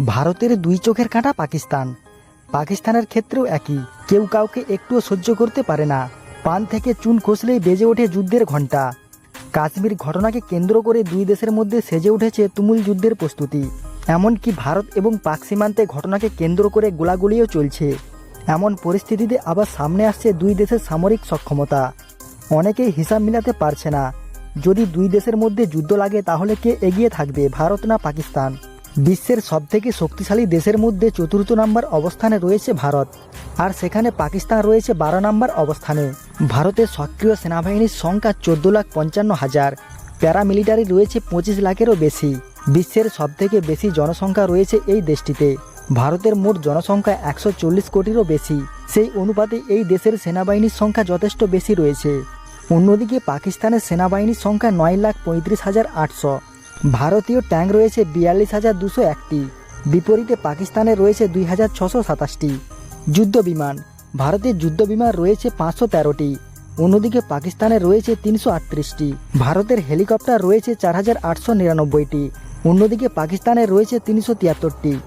ভারতের দুই চোখের কাঁটা পাকিস্তান। পাকিস্তানের ক্ষেত্রেও একই। কেউ কাউকে একটুও সহ্য করতে পারে না। পান থেকে চুন খসলেই বেজে ওঠে যুদ্ধের ঘণ্টা। কাশ্মীর ঘটনাকে কেন্দ্র করে দুই দেশের মধ্যে সেজে উঠেছে তুমুল যুদ্ধের প্রস্তুতি। এমনকি ভারত এবং পাক সীমান্তে ঘটনাকে কেন্দ্র করে গোলাগুলিও চলছে। এমন পরিস্থিতিতে আবার সামনে আসছে দুই দেশের সামরিক সক্ষমতা। অনেকেই হিসাব মিলাতে পারছে না। যদি দুই দেশের মধ্যে যুদ্ধ লাগে তাহলে কে এগিয়ে থাকবে, ভারত না পাকিস্তান? বিশ্বের সবথেকে শক্তিশালী দেশের মধ্যে চতুর্থ নম্বর অবস্থানে রয়েছে ভারত। আর সেখানে পাকিস্তান রয়েছে বারো নম্বর অবস্থানে। ভারতের সক্রিয় সেনাবাহিনীর সংখ্যা চোদ্দ লাখ পঞ্চান্ন হাজার। প্যারামিলিটারি রয়েছে পঁচিশ লাখেরও বেশি। বিশ্বের সবথেকে বেশি জনসংখ্যা রয়েছে এই দেশটিতে। ভারতের মোট জনসংখ্যা একশো চল্লিশ কোটিরও বেশি। সেই অনুপাতে এই দেশের সেনাবাহিনীর সংখ্যা যথেষ্ট বেশি রয়েছে। অন্যদিকে পাকিস্তানের সেনাবাহিনীর সংখ্যা নয় লাখ পঁয়ত্রিশ হাজার আটশো। ভারতীয় ট্যাঙ্ক রয়েছে বিয়াল্লিশ হাজার দুশো একটি। বিপরীতে পাকিস্তানে রয়েছে দুই হাজার ছশো সাতাশটি। যুদ্ধ বিমান ভারতের যুদ্ধ বিমান রয়েছে পাঁচশো তেরোটি। অন্যদিকে পাকিস্তানে রয়েছে তিনশো আটত্রিশটি। ভারতের হেলিকপ্টার রয়েছে চার হাজার আটশো নিরানব্বইটি। অন্যদিকে পাকিস্তানে রয়েছে তিনশো তিয়াত্তরটি।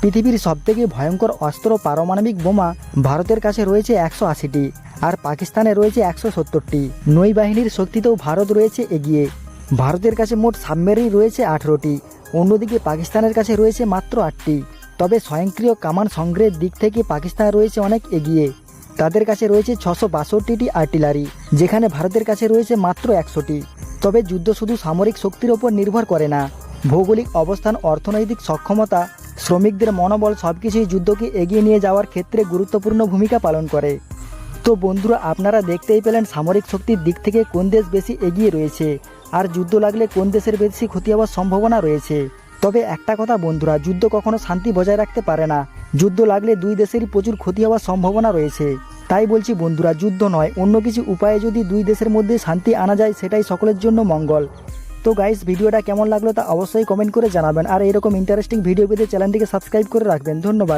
পৃথিবীর সবথেকে ভয়ঙ্কর অস্ত্র পারমাণবিক বোমা ভারতের কাছে রয়েছে একশো আশিটি। আর পাকিস্তানে রয়েছে একশো সত্তরটি। নৌবাহিনীর শক্তিতেও ভারত রয়েছে এগিয়ে। ভারতের কাছে মোট সাবমেরিন রয়েছে আঠেরোটি। অন্যদিকে পাকিস্তানের কাছে রয়েছে মাত্র আটটি। তবে স্বয়ংক্রিয় কামান সংগ্রহের দিক থেকে পাকিস্তান রয়েছে অনেক এগিয়ে। তাদের কাছে রয়েছে ছশো বাষট্টিটি আর্টিলারি, যেখানে ভারতের কাছে রয়েছে মাত্র একশোটি। তবে যুদ্ধ শুধু সামরিক শক্তির ওপর নির্ভর করে না। ভৌগোলিক অবস্থান, অর্থনৈতিক সক্ষমতা, শ্রমিকদের মনোবল সব কিছুই যুদ্ধকে এগিয়ে নিয়ে যাওয়ার ক্ষেত্রে গুরুত্বপূর্ণ ভূমিকা পালন করে। তো বন্ধুরা, আপনারা দেখতেই পেলেন সামরিক শক্তির দিক থেকে কোন দেশ বেশি এগিয়ে রয়েছে। আর যুদ্ধ লাগলে কোন দেশের বেশি ক্ষতি হওয়ার সম্ভাবনা রয়েছে? তবে একটা কথা বন্ধুরা, যুদ্ধ কখনো শান্তি বজায় রাখতে পারে না। যুদ্ধ লাগলে দুই দেশেরই প্রচুর ক্ষতি হওয়ার সম্ভাবনা রয়েছে। তাই বলছি বন্ধুরা, যুদ্ধ নয়, অন্য কিছু উপায়ে যদি দুই দেশের মধ্যে শান্তি আনা যায়, সেটাই সকলের জন্য মঙ্গল। তো গাইস ভিডিওটা কেমন লাগল তা অবশ্যই কমেন্ট করে জানাবেন। আর এরকম ইন্টারেস্টিং ভিডিও পেতে চ্যানেলটিকে সাবস্ক্রাইব করে রাখবেন। ধন্যবাদ।